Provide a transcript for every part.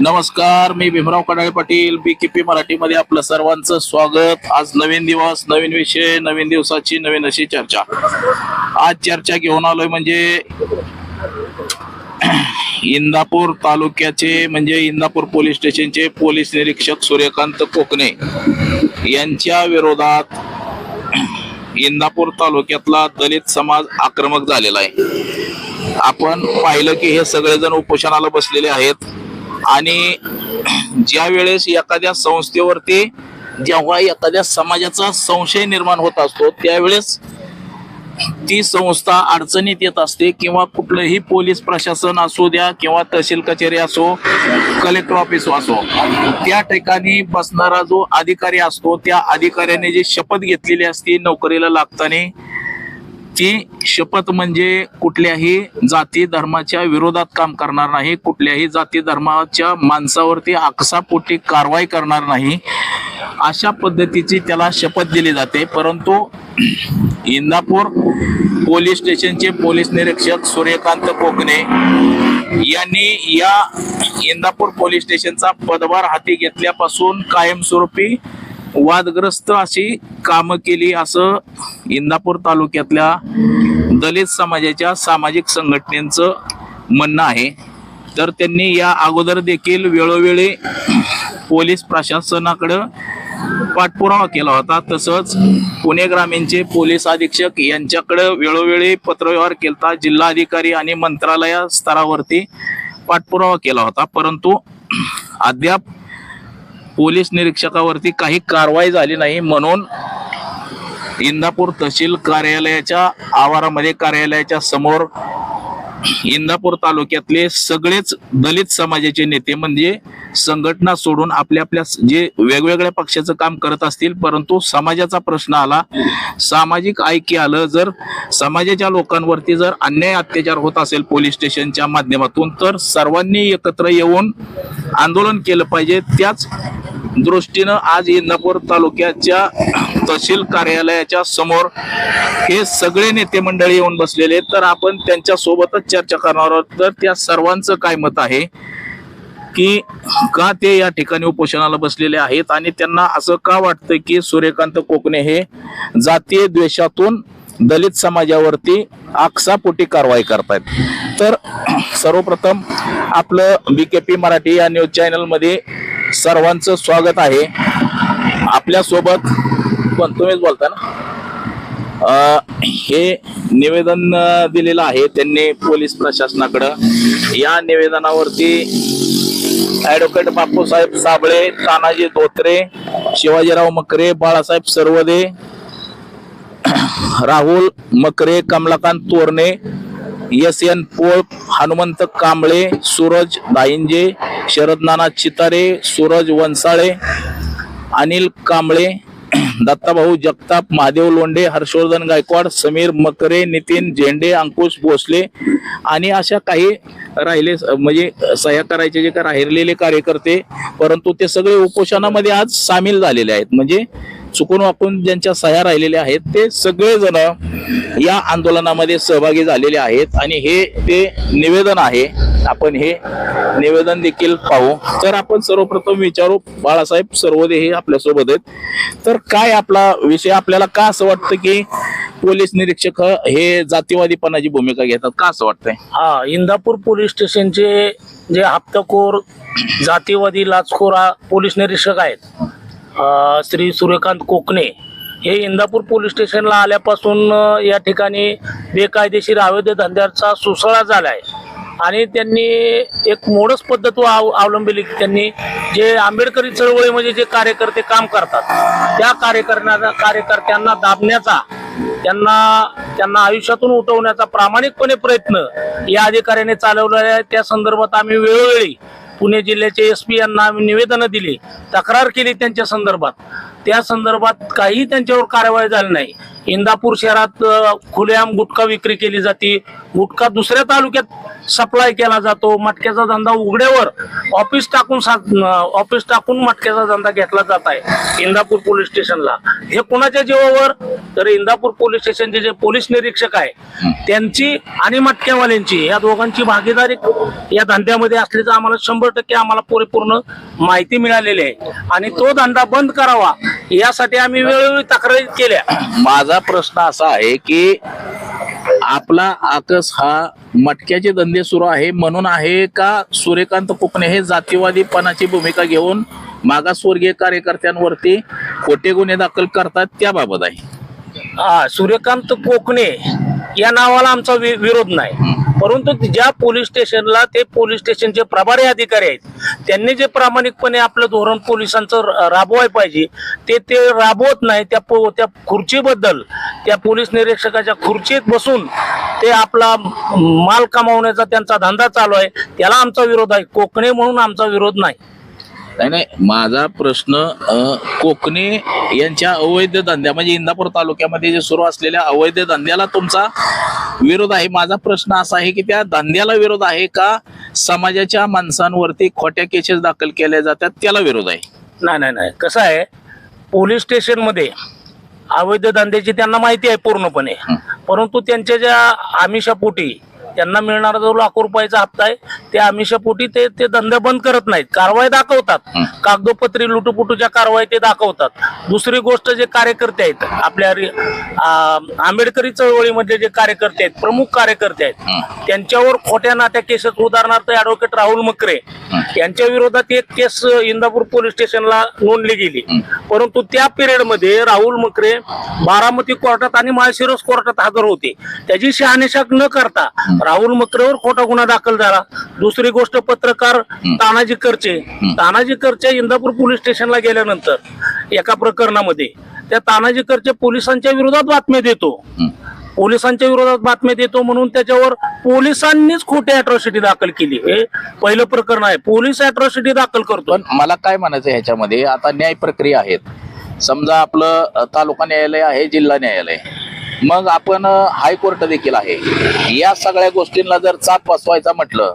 नमस्कार मी Bhimrao Kadale Patil B K P मराठीमध्ये आपलं सर्वांचं स्वागत. आज नवीन दिवस नवीन विषय नवीन दिवसाची नवीन अशी चर्चा. आज चर्चा घेऊन आलोय म्हणजे इंदापूर तालुक्याचे म्हणजे इंदापूर पोलीस स्टेशनचे पोलीस निरीक्षक सूर्यकांत कोकणे यांच्या विरोधात इंदापूर तालुक्यातला दलित समाज आक्रमक झालेला आहे. आपण पाहिलं की हे सगळेजण उपोषणाला बसलेले आहेत. आणि ज्या वेळेस एखाद्या संस्थेवरती जेव्हा एखाद्या समाजाचा संशय निर्माण होत असतो त्यावेळेस ती संस्था अडचणीत येत असते किंवा कुठलंही पोलीस प्रशासन असू द्या किंवा तहसील कचेरी असो कलेक्टर ऑफिस असो त्या ठिकाणी बसणारा जो अधिकारी असतो त्या अधिकाऱ्याने जी शपथ घेतलेली असते नोकरीला लागताना ती शपथ म्हणजे कुठल्याही जाती धर्माच्या विरोधात काम करणार नाही कुठल्याही जाती धर्माच्या माणसावरती आकसापोटी कारवाई करणार नाही. अशा पद्धतीची त्याला शपथ दिली जाते. परंतु इंदापूर पोलीस स्टेशनचे पोलीस निरीक्षक सूर्यकांत कोकणे यांनी या इंदापूर पोलीस स्टेशनचा पदभार हाती घेतल्यापासून कायमस्वरूपी वादग्रस्त अशी कामं केली असं इंदापूर तालुक्यातल्या दलित समाजाच्या सामाजिक संघटनेचं म्हणणं आहे. तर त्यांनी या अगोदर देखील वेळोवेळी पोलीस प्रशासनाकडं पाठपुरावा केला होता. तसंच पुणे ग्रामीणचे पोलीस अधीक्षक यांच्याकडे वेळोवेळी पत्रव्यवहार केला जिल्हाधिकारी आणि मंत्रालया स्तरावरती पाठपुरावा केला होता. परंतु अद्याप पोलीस निरीक्षकावरती काही कारवाई झाली नाही म्हणून इंदापूर तहसील कार्यालयाच्या आवारामध्ये कार्यालयाच्या समोर इंदापूर तालुक्यातले सगळेच दलित समाजाचे नेते म्हणजे संघटना सोडून आपल्या आपल्या जे वेगवेगळ्या पक्षाचं काम करत असतील परंतु समाजाचा प्रश्न आला. सामाजिक ऐक्य आलं. जर समाजाच्या लोकांवरती जर अन्याय अत्याचार होत असेल पोलीस स्टेशनच्या माध्यमातून तर सर्वांनी एकत्र येऊन आंदोलन केलं पाहिजे. त्याच दृष्टीनं आज इंदापूर तालुक्याच्या तहसील कार्यालयाच्या समोर हे सगळे नेते मंडळी येऊन बसलेले तर आपण त्यांच्या सोबतच चर्चा करणार आहोत. तर त्या सर्वांचं काय मत आहे की का ते या ठिकाणी उपोषणाला बसलेले आहेत? आणि त्यांना असं का वाटतं की सूर्यकांत कोकणे हे जातीय द्वेषातून दलित समाजावरती आकसापोटी कारवाई करतायत. तर सर्वप्रथम आपलं बीकेपी मराठी या न्यूज चॅनलमध्ये सर्वांचं स्वागत आहे. आपल्यासोबत पण तुम्हीच बोलता ना? अं, हे निवेदन दिलेलं आहे त्यांनी पोलीस प्रशासनाकडं. या निवेदनावरती advocate Bapusaheb Sable Tanaji Dhotre Shivajirao Makre Balasaheb Sarvade Rahul Makre Kamlakant Torane S N Pol Hanumant Kamble Suraj Dainje Sharad Nana Chitare Suraj Vansale Anil Kamble Dattabhau Jagtap Mahadev Londhe Harshvardhan Gaikwad Sameer Makre Nitin Zende Ankush Bhosale आणि अशा काही राहिले म्हणजे सह्या करायचे जे काही राहिलेले कार्यकर्ते परंतु ते सगळे उपोषणामध्ये आज सामील झालेले आहेत. म्हणजे चुकून वाकून ज्यांच्या सह्या राहिलेल्या आहेत ते सगळेजण या आंदोलनामध्ये सहभागी झालेले आहेत आणि हे ते निवेदन आहे. आपण हे निवेदन देखील पाहू. तर आपण सर्वप्रथम विचारू बाळासाहेब सर्वदे हे आपल्यासोबत आहेत. तर काय आपला विषय आपल्याला का असं वाटतं की पोलीस निरीक्षक हे जातीवादीपणाची भूमिका घेतात? का असं वाटतंय? हा इंदापूर पोलीस स्टेशनचे जे हप्तखोर जातीवादी लाचखोर पोलीस निरीक्षक आहेत. श्री सूर्यकांत कोकणे हे इंदापूर पोलीस स्टेशनला आल्यापासून या ठिकाणी बेकायदेशीर अवैध धंद्याचा सुसळा झाला आहे आणि त्यांनी एक मोडस पद्धत आव अवलंबिली की त्यांनी जे आंबेडकरी चळवळीमध्ये म्हणजे जे कार्यकर्ते काम करतात त्या कार्यकर्त्यांना कार्यकर्त्यांना दाबण्याचा त्यांना त्यांना आयुष्यातून उठवण्याचा प्रामाणिकपणे प्रयत्न या अधिकाऱ्याने चालवलेला आहे. त्या संदर्भात आम्ही वेळोवेळी पुणे जिल्ह्याचे एस पी यांना आम्ही निवेदनं दिली तक्रार केली त्यांच्या संदर्भात. त्या संदर्भात काही त्यांच्यावर कारवाई झाली नाही. इंदापूर शहरात खुलेआम गुटखा विक्री केली जाते. गुटखा दुसऱ्या तालुक्यात सप्लाय केला जातो. मटक्याचा धंदा उघड्यावर ऑफिस टाकून ऑफिस टाकून मटक्याचा धंदा घेतला जात आहे इंदापूर पोलीस स्टेशनला. हे कुणाच्या जीवावर? तर इंदापूर पोलीस स्टेशनचे जे पोलीस निरीक्षक आहे त्यांची आणि मटक्यावाल्यांची या दोघांची भागीदारी या धंद्यामध्ये असल्याचं आम्हाला शंभर टक्के आम्हाला परिपूर्ण माहिती मिळालेली आहे. आणि तो धंदा बंद करावा यासाठी आम्ही वेळोवेळी तक्रारी केल्या. माझा प्रश्न असा आहे की आपला आकस हा मटक्याचे धंदे सुरू आहे म्हणून आहे का सूर्यकांत कोकणे हे जातीवादीपणाची भूमिका घेऊन मागासवर्गीय कार्यकर्त्यांवरती खोटे गुन्हे दाखल करतात त्याबाबत आहे? हा सूर्यकांत कोकणे या नावाला आमचा विरोध नाही. परंतु ज्या पोलीस स्टेशनला ते पोलीस स्टेशनचे प्रभारी अधिकारी आहेत त्यांनी जे प्रामाणिकपणे आपलं धोरण पोलिसांचं र- राबवाय पाहिजे ते ते राबवत नाही त्या पो- त्या खुर्चीबद्दल त्या पोलीस निरीक्षकाच्या खुर्चीत बसून ते आपला माल कमावण्याचा त्यांचा धंदा चालू आहे त्याला आमचा विरोध आहे. कोकणे म्हणून आमचा विरोध नाही. नाही नाही. माझा प्रश्न कोकणे यांच्या अवैध धंद्या म्हणजे इंदापूर तालुक्यामध्ये जे सुरू असलेल्या अवैध धंद्याला तुमचा विरोध आहे. माझा प्रश्न असा आहे की त्या धंद्याला विरोध आहे का? समाजाच्या माणसांवरती खोट्या केसेस दाखल केल्या जातात त्याला विरोध आहे. नाही नाही नाही. कसं आहे पोलीस स्टेशनमध्ये अवैध धंद्याची त्यांना माहिती आहे पूर्णपणे. परंतु त्यांच्या ज्या आमिषापोटी त्यांना मिळणारा जो लाखो रुपयाचा हप्ता आहे त्या आमिषापोटी ते ते धंदे बंद करत नाहीत. कारवाई दाखवतात. कागदोपत्री लुटुपुटूच्या कारवाई ते दाखवतात. दुसरी गोष्ट जे कार्यकर्ते आहेत आपल्या आंबेडकरी चळवळीमध्ये जे कार्यकर्ते आहेत प्रमुख कार्यकर्ते आहेत त्यांच्यावर खोट्या नाट्या केसेस उदाहरणार्थ ऍडव्होकेट राहुल मकरे यांच्या विरोधात एक केस इंदापूर पोलीस स्टेशनला नोंदली गेली. परंतु त्या पिरियडमध्ये राहुल मकरे बारामती कोर्टात आणि माळशिरस कोर्टात हजर होते. त्याची शहानिशा न करता राहुल मकरेवर खोटा गुन्हा दाखल झाला. दुसरी गोष्ट पत्रकार तानाजी करचे. तानाजी करचे इंदापूर पोलीस स्टेशनला गेल्यानंतर एका प्रकरणामध्ये. त्या तानाजी करचे पोलिसांच्या विरोधात बातम्या देतो. पोलिसांच्या विरोधात बातम्या देतो म्हणून त्याच्यावर पोलिसांनीच खोटी अट्रॉसिटी दाखल केली. हे पहिलं प्रकरण आहे. पोलीस अट्रॉसिटी दाखल करतो. पण मला काय म्हणायचं ह्याच्यामध्ये? आता न्याय प्रक्रिया आहेत. समजा आपलं तालुका न्यायालय आहे जिल्हा न्यायालय. मग आपण हायकोर्ट देखील आहे. या सगळ्या गोष्टींना जर चाप बसवायचा म्हटलं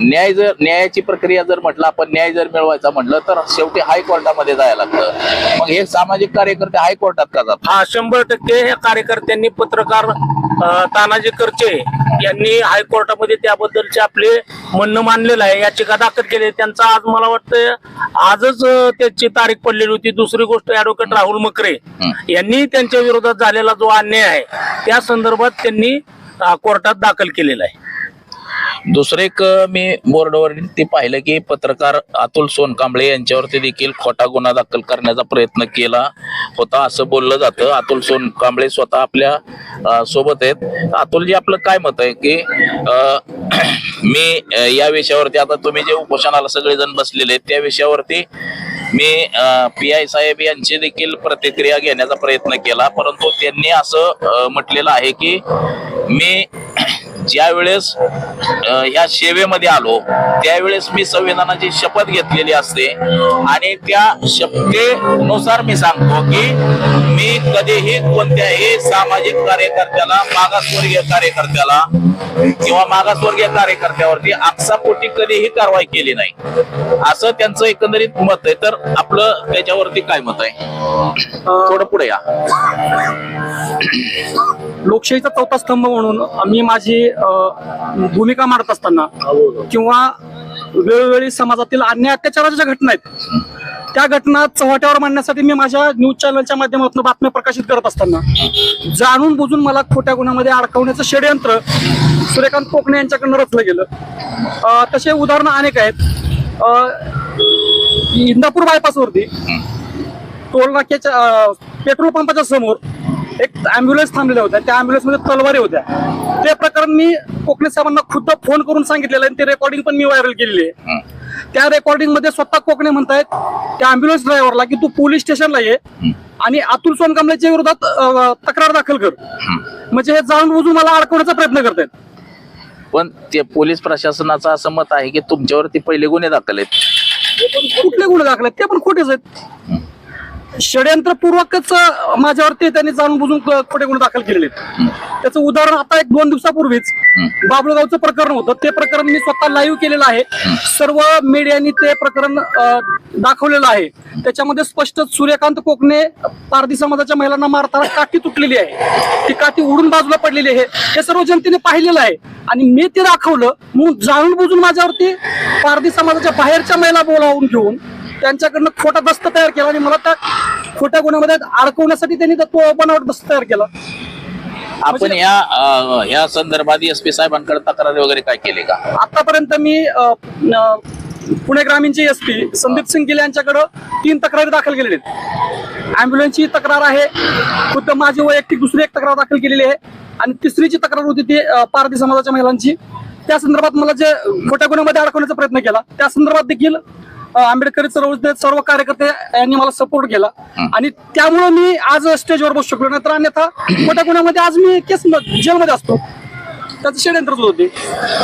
न्याय जर न्यायाची प्रक्रिया जर म्हटलं आपण न्याय जर मिळवायचा म्हटलं तर शेवटी हायकोर्टामध्ये जायला लागतं. मग हे सामाजिक कार्यकर्ते हायकोर्टात का जातात? हा शंभर टक्के हे कार्यकर्त्यांनी पत्रकार तानाजी करचे यांनी हायकोर्टामध्ये त्याबद्दलचे आपले म्हणणं मानलेलं आहे. याचिका दाखल केली. त्यांचा आज मला वाटतं आजच त्याची तारीख पडलेली होती. दुसरी गोष्ट ऍडव्होकेट राहुल मकरे यांनी त्यांच्या विरोधात झालेला जो अन्याय आहे त्या संदर्भात त्यांनी कोर्टात दाखल केलेला आहे. दुसरं एक मी बोर्डवर ते पाहिलं की पत्रकार अतुल सोनकांबळे यांच्यावरती देखील खोटा गुन्हा दाखल करण्याचा प्रयत्न केला होता असं बोललं जातं. अतुल सोनकांबळे स्वतः आपल्यासोबत आहेत. अतुलजी आपलं काय मत आहे की मी या विषयावरती आता तुम्ही जे उपोषणाला सगळेजण बसलेले आहेत त्या विषयावरती मी पी आय साहेब यांची देखील प्रतिक्रिया घेण्याचा प्रयत्न केला. परंतु त्यांनी असं म्हटलेलं आहे की मी ज्या वेळेस ह्या सेवेमध्ये आलो त्यावेळेस मी संविधानाची शपथ घेतलेली असते. आणि त्या शपथेनुसार मी सांगतो की मी कधीही कोणत्याही सामाजिक कार्यकर्त्याला मागासवर्गीय कार्यकर्त्याला किंवा मागासवर्गीय कार्यकर्त्यावरती आपसापोटी कधीही कारवाई केली नाही. असं त्यांचं एकंदरीत मत आहे. तर आपलं त्याच्यावरती काय मत आहे? थोडं पुढे या. लोकशाहीचा चौथा स्तंभ म्हणून मी माझी भूमिका मांडत असताना किंवा वेळोवेळी समाजातील अन्य अत्याचाराच्या ज्या घटना आहेत त्या घटना चव्हाट्यावर मांडण्यासाठी मी माझ्या न्यूज चॅनलच्या माध्यमातून बातम्या प्रकाशित करत असताना जाणून बुजून मला खोट्या गुन्ह्यामध्ये अडकवण्याचं षडयंत्र सूर्यकांत कोकणे यांच्याकडनं रचलं गेलं. तसे उदाहरणं अनेक आहेत. इंदापूर बायपासवरती टोल नाक्याच्या पेट्रोल पंपाच्या समोर एक अँब्युलन्स थांबलेल्या होत्या. त्या अँब्युलन्समध्ये तलवारी होत्या. ते प्रकरण मी कोकणे साहेबांना खुद्द फोन करून सांगितलेलं आणि ते रेकॉर्डिंग पण मी व्हायरल केलेली आहे. त्या रेकॉर्डिंगमध्ये स्वतः कोकणे म्हणतायत त्या अँब्युलन्स ड्रायव्हरला की तू पोलीस स्टेशनला ये आणि अतुल सोनकांबळेच्या विरोधात तक्रार दाखल कर. म्हणजे हे जाणून बुजून मला अडकवण्याचा प्रयत्न करतायत. पण ते पोलीस प्रशासनाचं असं मत आहे की तुमच्यावरती पहिले गुन्हे दाखल आहेत. कुठले गुन्हे दाखल आहेत? ते पण खोटेच आहेत. षडयंत्रपूर्वकच माझ्यावरती त्यांनी जाणून बुजून खोटे गुन्हे दाखल केलेले आहेत. त्याचं उदाहरण आता एक दोन दिवसापूर्वीच बाबळगावचं प्रकरण होतं. ते प्रकरण मी स्वतः लाईव्ह केलेलं आहे. सर्व मीडियानी ते प्रकरण दाखवलेलं आहे. त्याच्यामध्ये स्पष्ट सूर्यकांत कोकणे पारधी समाजाच्या महिलांना मारताना काठी तुटलेली आहे. ती काठी उडून बाजूला पडलेली आहे. हे सर्व जनतेने पाहिलेलं आहे. आणि मी ते दाखवलं मग जाणून बुजून माझ्यावरती पारधी समाजाच्या बाहेरच्या महिला बोलावून घेऊन त्यांच्याकडनं खोटा दस्त तयार केला आणि मला त्या खोट्या गुन्ह्यामध्ये अडकवण्यासाठी त्यांनी तो बनावट दस्त तयार केला. आपण या अ, या संदर्भात एस पी साहेबांकडे तक्रारी वगैरे काय केली का? आतापर्यंत मी पुणे ग्रामीणचे एस पी संदीप सिंग गिले यांच्याकडं तीन तक्रारी दाखल केलेल्या आहेत. अँब्युलन्सची तक्रार आहे खुद्द माझी वैयक्तिक दुसरी एक तक्रार दाखल केलेली आहे आणि तिसरीची तक्रार होती ती पारधी समाजाच्या महिलांची. त्या संदर्भात मला जे खोट्या गुन्ह्यामध्ये अडकवण्याचा प्रयत्न केला त्या संदर्भात देखील आंबेडकरी चळवळीचे सर्व कार्यकर्ते यांनी मला सपोर्ट केला. आणि त्यामुळे मी आज स्टेजवर बसू शकलो नाहीतर अन्यथा खोट्या गुन्ह्यामध्ये आज मी केस जेलमध्ये असतो. त्याचं षडयंत्रच होते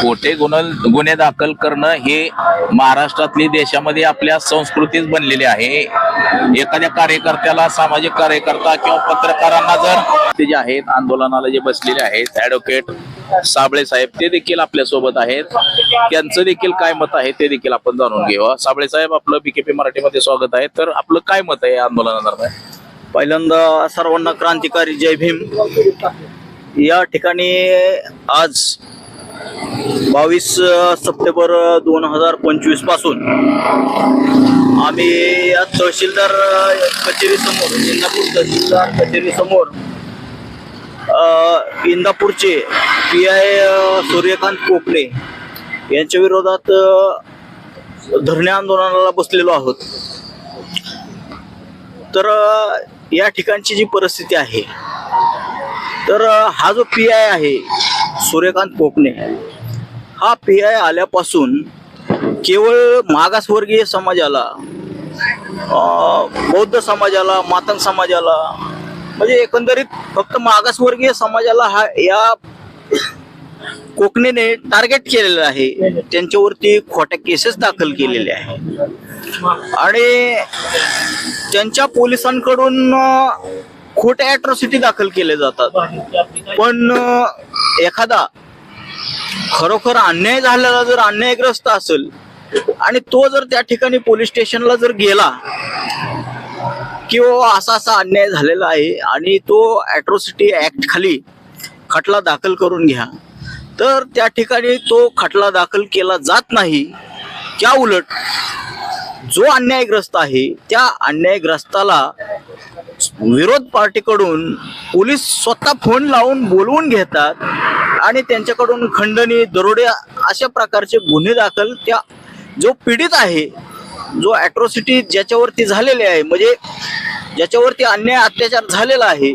खोटे गुन्हे गुन्हे दाखल करणं हे महाराष्ट्रातली देशामध्ये आपल्या संस्कृतीच बनलेली आहे. एखाद्या कार्यकर्त्याला सामाजिक कार्यकर्ता किंवा पत्रकारांना जर ते जे आहेत आंदोलनाला जे बसलेले आहेत ऍडव्होकेट साबळे साहेब ते देखील आपल्यासोबत आहेत. त्यांचं देखील काय मत आहे ते देखील आपण जाणून घेऊ. साबळे साहेब आपलं बीकेपी मराठीमध्ये स्वागत आहे. तर आपलं काय मत आहे या आंदोलनादरम्यान? पहिल्यांदा सर्वांना क्रांतिकारी जय भीम. या ठिकाणी आज बावीस सप्टेंबर दोन हजार पंचवीसपासून आम्ही या तहसीलदार कचेरीसमोर इंदापूर तहसीलदार कचेरीसमोर इंदापूरचे पी आय सूर्यकांत कोकणे यांच्या विरोधात धरणे आंदोलनाला बसलेलो आहोत. तर या ठिकाणची जी परिस्थिती आहे तर हा जो पी आय आहे सूर्यकांत कोकणे हा पी आय आल्यापासून केवळ मागासवर्गीय समाजाला बौद्ध समाजाला मातंग समाजाला म्हणजे एकंदरीत फक्त मागासवर्गीय समाजाला हा या कोकणीने टार्गेट केलेलं आहे. त्यांच्यावरती खोट्या केसेस दाखल केलेल्या आहे आणि त्यांच्या पोलिसांकडून खोट्या अॅट्रॉसिटी दाखल केले जातात. पण एखादा खरोखर अन्याय झालेला जर अन्यायग्रस्त असेल आणि तो जर त्या ठिकाणी पोलीस स्टेशनला जर गेला किंवा असा असा अन्याय झालेला आहे आणि तो अॅट्रॉसिटी ऍक्ट खाली खटला दाखल करून घ्या तर त्या ठिकाणी तो खटला दाखल केला जात नाही त्या उलट जो अन्यायग्रस्त आहे त्या अन्यायग्रस्ताला विरोध पार्टीकडून पोलीस स्वतः फोन लावून बोलवून घेतात आणि त्यांच्याकडून खंडणी दरोडे अशा प्रकारचे गुन्हे दाखल. त्या जो पीडित आहे जो ॲट्रॉसिटी ज्याच्यावरती झालेले आहे म्हणजे ज्याच्यावरती अन्याय अत्याचार झालेला आहे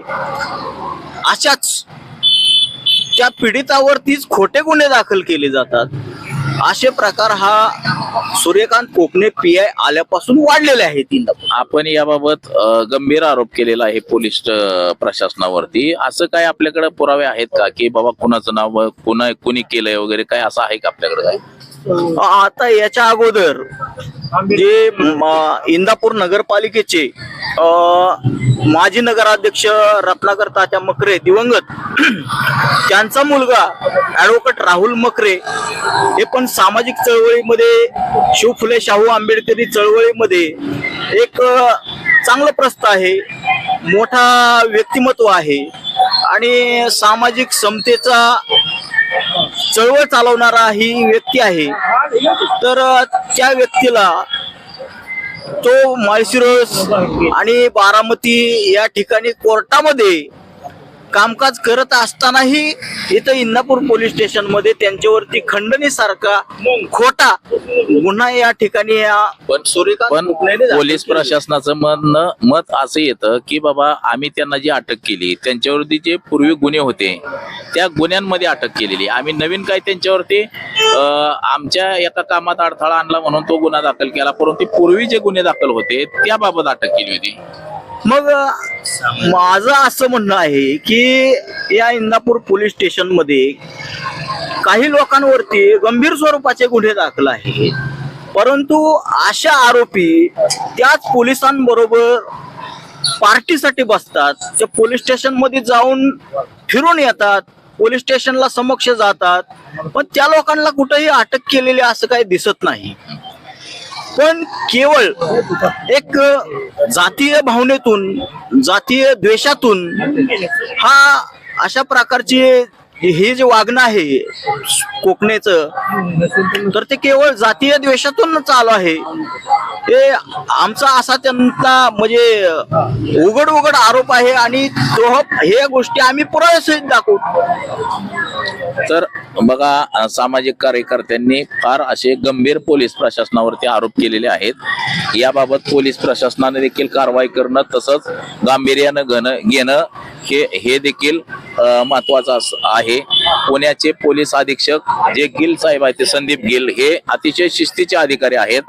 अशाच त्या पीडितावरतीच खोटे गुन्हे दाखल केले जातात. असे प्रकार हा सूर्यकांत कोकणे पी आय आल्यापासून वाढलेले आहेत तीन आपण याबाबत गंभीर आरोप केलेला आहे पोलीस प्रशासनावरती. असं काय आपल्याकडे पुरावे आहेत का? की बाबा कुणाचं नाव कुणा कुणी केलंय वगैरे काय? असं आहे का आपल्याकडे काय? आता याच्या अगोदर जे इंदापूर नगरपालिकेचे माजी नगराध्यक्ष रत्नाकर तात्या मकरे दिवंगत त्यांचा मुलगा ऍडव्होकेट राहुल मकरे हे पण सामाजिक चळवळीमध्ये शिवफुले शाहू आंबेडकरी चळवळीमध्ये एक चांगलं प्रस्त आहे मोठा व्यक्तिमत्व आहे आणि सामाजिक समतेचा चळवळ चालवणारा ही व्यक्ती आहे. तर त्या व्यक्तीला तो माळशिरस आणि बारामती या ठिकाणी कोर्टामध्ये कामकाज करत असतानाही इथं इंदापूर पोलीस स्टेशनमध्ये त्यांच्यावरती खंडणी सारखा खोटा गुन्हा या ठिकाणी या पण पोलीस. प्रशासनाचं म्हणणं मत असं येतं की बाबा आम्ही त्यांना जी अटक केली त्यांच्यावरती जे पूर्वी गुन्हे होते त्या गुन्ह्यांमध्ये अटक केलेली आम्ही नवीन काय त्यांच्यावरती आमच्या एका कामात अडथळा आणला म्हणून तो गुन्हा दाखल केला परंतु पूर्वी जे गुन्हे दाखल होते त्याबाबत अटक केली होती मग माझं असं म्हणणं आहे की या इंदापूर पोलीस स्टेशनमध्ये काही लोकांवरती गंभीर स्वरूपाचे गुन्हे दाखल आहे. परंतु अशा आरोपी त्याच पोलिसांबरोबर पार्टीसाठी बसतात. ते पोलीस स्टेशनमध्ये जाऊन फिरून येतात. पोलीस स्टेशनला समक्ष जातात. पण त्या लोकांना कुठेही अटक केलेली असं काही दिसत नाही. पण केवळ एक जातीय भावनेतून जातीय द्वेषातून हा अशा प्रकारची हे जे वागणं आहे कोकणेचं तर ते केवळ जातीय द्वेषातून चालू आहे. हे आमचा असा त्यांना म्हणजे उघड उघड आरोप आहे आणि तो हे गोष्टी आम्ही पुराव्यासहित दाखवू. तर बघा सामाजिक कार्यकर्त्यांनी फार असे गंभीर पोलीस प्रशासनावरती आरोप केलेले आहेत. याबाबत पोलीस प्रशासनाने देखील कारवाई करणं तसंच गांभीर्यानं घेणं हे हे देखील महत्वाचं आहे. पुण्याचे पोलीस अधीक्षक जे गिल साहेब आहेत ते संदीप गिल हे अतिशय शिस्तीचे अधिकारी आहेत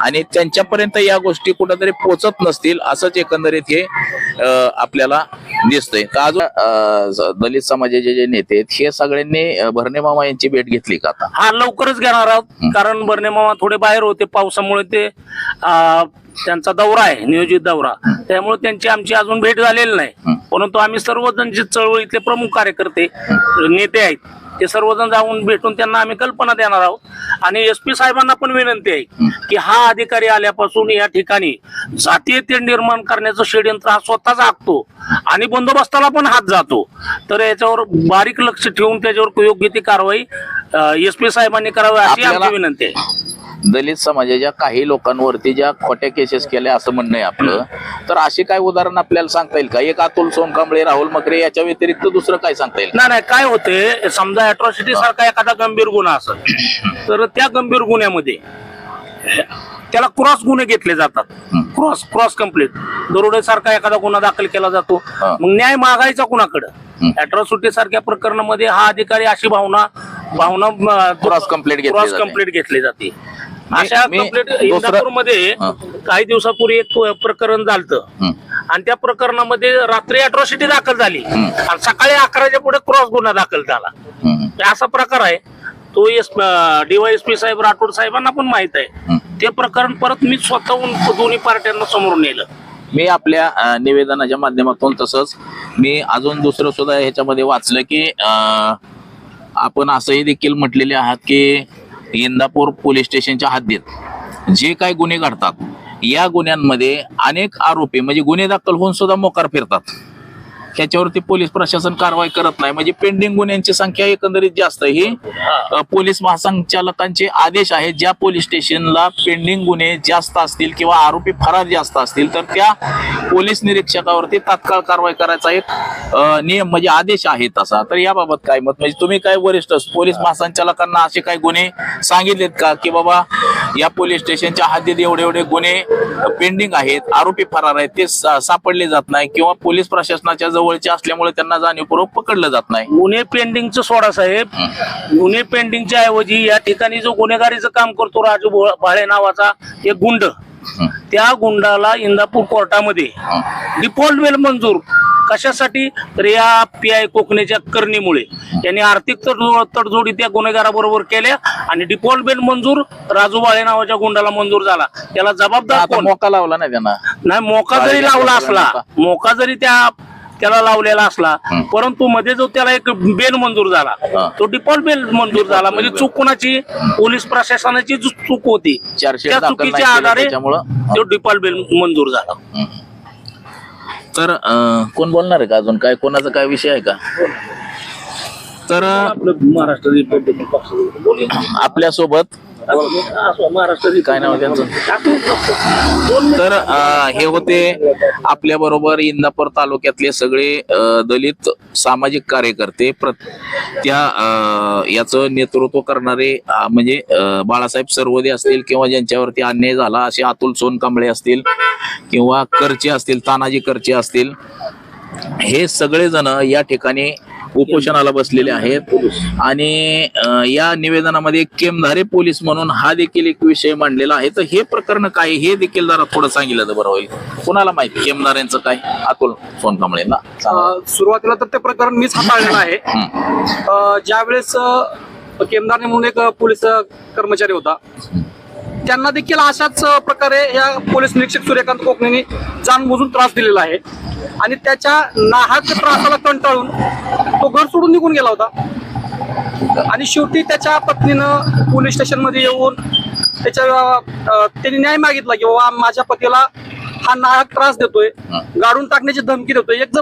आणि त्यांच्यापर्यंत या गोष्टी कुठेतरी पोचत नसतील असंच एकंदरीत हे आपल्याला दिसतंय. तर अजून? अ, ज- दलित समाजाचे जे नेते आहेत हे सगळ्यांनी भरणे मामा यांची भेट घेतली का आता? हा लवकरच घेणार आहोत. कारण बर्ने मामा थोडे बाहेर होते. पावसामुळे ते त्यांचा दौरा आहे नियोजित दौरा. त्यामुळे त्यांची आमची अजून भेट झालेली नाही. परंतु आम्ही सर्वजण जे चळवळीतले प्रमुख कार्यकर्ते नेते आहेत ते सर्वजण जाऊन भेटून त्यांना आम्ही कल्पना देणार आहोत. आणि एस पी साहेबांना पण विनंती आहे की हा अधिकारी आल्यापासून या ठिकाणी जातीय तेढ निर्माण करण्याचं षडयंत्र हा स्वतःच आखतो आणि बंदोबस्ताला पण हात जातो. तर याच्यावर बारीक लक्ष ठेवून त्याच्यावर योग्य ती कारवाई एस पी साहेबांनी करावी अशी आमची विनंती आहे. दलित समाजाच्या काही लोकांवरती ज्या खोट्या केसेस केल्या असं म्हणणं आहे आपलं तर असे काय उदाहरण आपल्याला सांगता येईल का? एक अतुल सोनकांबळे राहुल मकरे याच्या व्यतिरिक्त दुसरं काय सांगता येईल? नाही नाही काय होते समजा अट्रॉसिटी सारखा एखादा गंभीर गुन्हा असेल तर त्या गंभीर गुन्ह्यामध्ये त्याला क्रॉस गुन्हे घेतले जातात. क्रॉस क्रॉस कंप्लीट दरोडे सारखा एखादा गुन्हा दाखल केला जातो. मग न्याय मागायचा कुणाकडं? अट्रॉसिटी सारख्या प्रकरणामध्ये हा अधिकारी अशी भावना भावना complaint घेतली क्रॉस. कंप्लीट घेतली जाते. अशा कंप्लेंट इंदापूरमध्ये. काही दिवसापूर्वी एक प्रकरण झालं. आणि त्या प्रकरणामध्ये रात्री अट्रॉसिटी दाखल झाली. आणि सकाळी अकराच्या पुढे क्रॉस गुन्हा दाखल झाला. असा प्रकार आहे. तो एस डीवायएसपी साहेब राठोड साहेबांना पण माहीत आहे. ते प्रकरण परत मी स्वतःहून दोन्ही पार्ट्यांना समोर नेलं. मी आपल्या निवेदनाच्या माध्यमातून तसंच मी अजून दुसरं सुद्धा ह्याच्यामध्ये वाचलं की आपण असंही देखील म्हटलेले आहात की इंदापूर पोलीस स्टेशनच्या हद्दीत. जे काही गुन्हे घडतात या गुन्ह्यांमध्ये अनेक आरोपी म्हणजे गुन्हे दाखल होऊन सुद्धा मोकार फिरतात. ह्याच्यावरती पोलीस प्रशासन कारवाई करत नाही. म्हणजे पेंडिंग गुन्ह्यांची संख्या एकंदरीत जास्त. ही पोलीस महासंचालकांचे आदेश आहेत. ज्या पोलीस स्टेशनला पेंडिंग गुन्हे जास्त असतील किंवा आरोपी फरार जास्त असतील तर त्या पोलीस निरीक्षकावरती तात्काळ कारवाई करायचा एक नियम म्हणजे आदेश आहे तसा तर याबाबत काय मत? म्हणजे तुम्ही काय वरिष्ठ पोलीस महासंचालकांना असे काही गुन्हे सांगितलेत का? की बाबा या पोलीस स्टेशनच्या हद्दीत एवढे एवढे गुन्हे पेंडिंग आहेत आरोपी फरार आहेत ते सापडले जात नाही किंवा पोलीस प्रशासनाच्या जवळचे असल्यामुळे त्यांना जाणीवपूर्वक पकडलं जात नाही. गुन्हे पेंडिंगचं सोडा साहेब. गुन्हे पेंडिंगच्या ऐवजी या ठिकाणी जो गुन्हेगारीचं काम करतो राजू भाळे नावाचा एक गुंड त्या गुंडाला इंदापूर कोर्टामध्ये डिफॉल्ट वेल मंजूर कशासाठी? तर या पी आय कोकणेच्या करणीमुळे. त्यांनी आर्थिक तडजो- तडजोडी त्या गुन्हेगाराबरोबर केल्या आणि डिफॉल्ट बेल मंजूर राजू बाळे नावाच्या गुंडाला मंजूर झाला. त्याला जबाबदार मोका लावला ना त्यांना. नाही मोका जरी लावला असला. मोका जरी त्या त्याला लावलेला असला परंतु मध्ये जो त्याला एक बेल मंजूर. झाला तो डिफॉल्ट बेल मंजूर झाला. म्हणजे. चूक कोणाची? पोलीस प्रशासनाची जी चूक होती त्या चुकीच्या आधारे त्याच्यामुळं? तो डिफॉल्ट बेल मंजूर झाला. तर कोण बोलणार आहे का अजून? काय कोणाचा काय विषय आहे का? तर आपल्यासोबत महाराष्ट्र काय नाव त्यांचं? तर हे होते आपल्या बरोबर इंदापूर तालुक्यातले सगळे दलित सामाजिक कार्यकर्ते. प्र त्या अं, याचं नेतृत्व करणारे म्हणजे बाळासाहेब सर्वदे असतील किंवा ज्यांच्यावरती अन्याय झाला असे अतुल सोनकांबळे असतील किंवा करचे असतील तानाजी करचे असतील. हे सगळेजण या ठिकाणी उपोषणाला बसलेले आहेत. आणि या निवेदनामध्ये केमधारे पोलीस म्हणून हा देखील एक विषय मांडलेला आहे. तर हे प्रकरण काय हे देखील जरा थोडं सांगितलं तर बरं होईल. कुणाला माहिती केमधाऱ्यांचं काय? अतुल सोनकांबळेंना. सांगा. अ, सुरुवातीला तर ते प्रकरण मीच हाताळलेलं आहे. ज्यावेळेस केमदारने म्हणून एक पोलीस कर्मचारी होता. त्यांना देखील अशाच प्रकारे या पोलीस निरीक्षक सूर्यकांत कोकणेने जाणबुजून त्रास दिलेला आहे. आणि त्याच्या नाहक त्रासाला कंटाळून तो घर सोडून निघून गेला होता. आणि शेवटी त्याच्या पत्नीनं पोलीस स्टेशनमध्ये येऊन त्याच्या त्यांनी न्याय मागितला की बाबा माझ्या पतीला हा नाहक त्रास देतोय. गाडून टाकण्याची धमकी देतोय. एक जर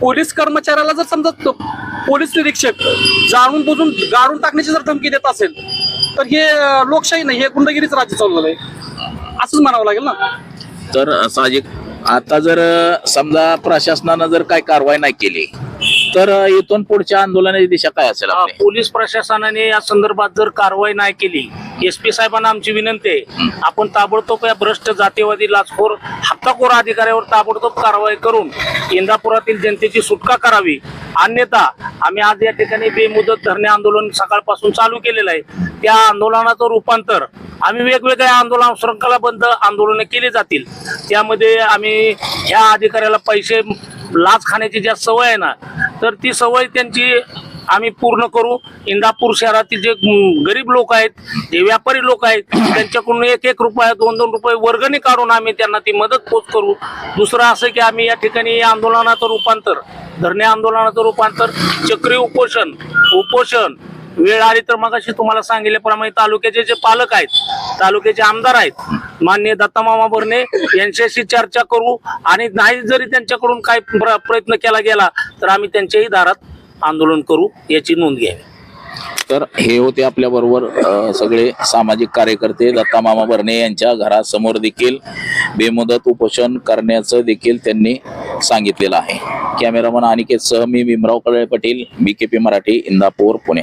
पोलीस कर्मचाऱ्याला जर समजा पोलीस निरीक्षक जाणून बुजून गाडून टाकण्याची जर धमकी देत असेल तर हे लोकशाही नाही हे गुंडगिरीच राज्य चाललेलं आहे. असंच म्हणावं लागेल ना? तर साहजिक आता जर समजा प्रशासनानं जर काय कारवाई नाही केली तर इथून पुढच्या आंदोलनाची दिशा काय असेल आपली? पोलीस प्रशासनाने या संदर्भात जर कारवाई नाही केली एस पी साहेबांना आमची विनंती आहे आपण ताबडतोब या भ्रष्ट जातीवादी लाचखोर हप्ताखोर अधिकाऱ्यावर ताबडतोब कारवाई करून इंदापुरातील जनतेची सुटका करावी. अन्यथा आम्ही आज या ठिकाणी बेमुदत धरणे आंदोलन सकाळपासून चालू केलेलं आहे. त्या आंदोलनाचं रूपांतर आम्ही वेगवेगळ्या आंदोलन शृंखलाबद्ध आंदोलनं केली जातील. त्यामध्ये आम्ही ह्या अधिकाऱ्याला पैसे लाच खाण्याची ज्या सवय आहे ना तर ती सवय त्यांची आम्ही पूर्ण करू. इंदापूर शहरातील जे गरीब लोक आहेत जे व्यापारी लोक आहेत त्यांच्याकडून एक एक रुपया दोन दोन रुपये वर्गणी काढून आम्ही त्यांना ती मदत पोच करू. दुसरं असं की आम्ही या ठिकाणी या आंदोलनाचं रूपांतर धरणे आंदोलनाचं रूपांतर चक्री उपोषण उपोषण वेळ आली तर मगाशी तुम्हाला सांगितल्याप्रमाणे तालुक्याचे जे पालक आहेत तालुक्याचे आमदार आहेत मान्य दत्तामामा बर्ने यांच्याशी चर्चा करू आणि नाही जरी त्यांच्याकडून काही प्रयत्न केला गेला तर आम्ही त्यांच्याही दारात आंदोलन करू याची नोंद घ्यावी. तर हे होते आपल्या बरोबर सगळे सामाजिक कार्यकर्ते दत्ता मामा बर्णे यांच्या घरासमोर देखील बेमुदत उपोषण करण्याचं देखील त्यांनी सांगितलेलं आहे. कॅमेरामन अनिकेत सह मी भीमराव कळे पाटील बीकेपी मराठी इंदापूर पुणे.